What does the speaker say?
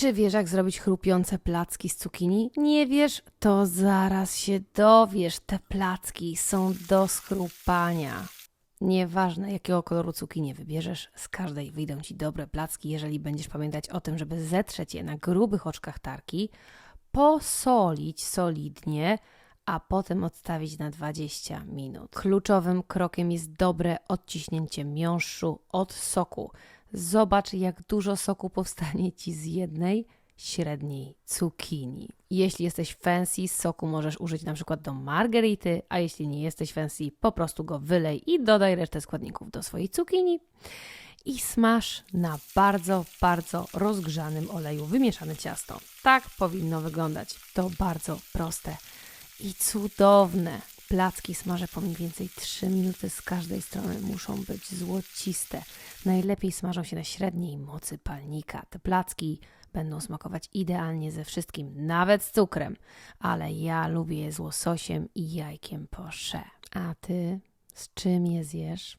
Czy wiesz, jak zrobić chrupiące placki z cukinii? Nie wiesz? To zaraz się dowiesz. Te placki są do schrupania. Nieważne, jakiego koloru cukinii wybierzesz, z każdej wyjdą ci dobre placki, jeżeli będziesz pamiętać o tym, żeby zetrzeć je na grubych oczkach tarki, posolić solidnie, a potem odstawić na 20 minut. Kluczowym krokiem jest dobre odciśnięcie miąższu od soku. Zobacz, jak dużo soku powstanie ci z jednej średniej cukinii. Jeśli jesteś fancy, soku możesz użyć na przykład do margarity, a jeśli nie jesteś fancy, po prostu go wylej i dodaj resztę składników do swojej cukinii i smaż na bardzo, bardzo rozgrzanym oleju wymieszane ciasto. Tak powinno wyglądać. To bardzo proste i cudowne. Placki smażę po mniej więcej 3 minuty z każdej strony. Muszą być złociste. Najlepiej smażą się na średniej mocy palnika. Te placki będą smakować idealnie ze wszystkim, nawet z cukrem. Ale ja lubię je z łososiem i jajkiem poché. A ty z czym je zjesz?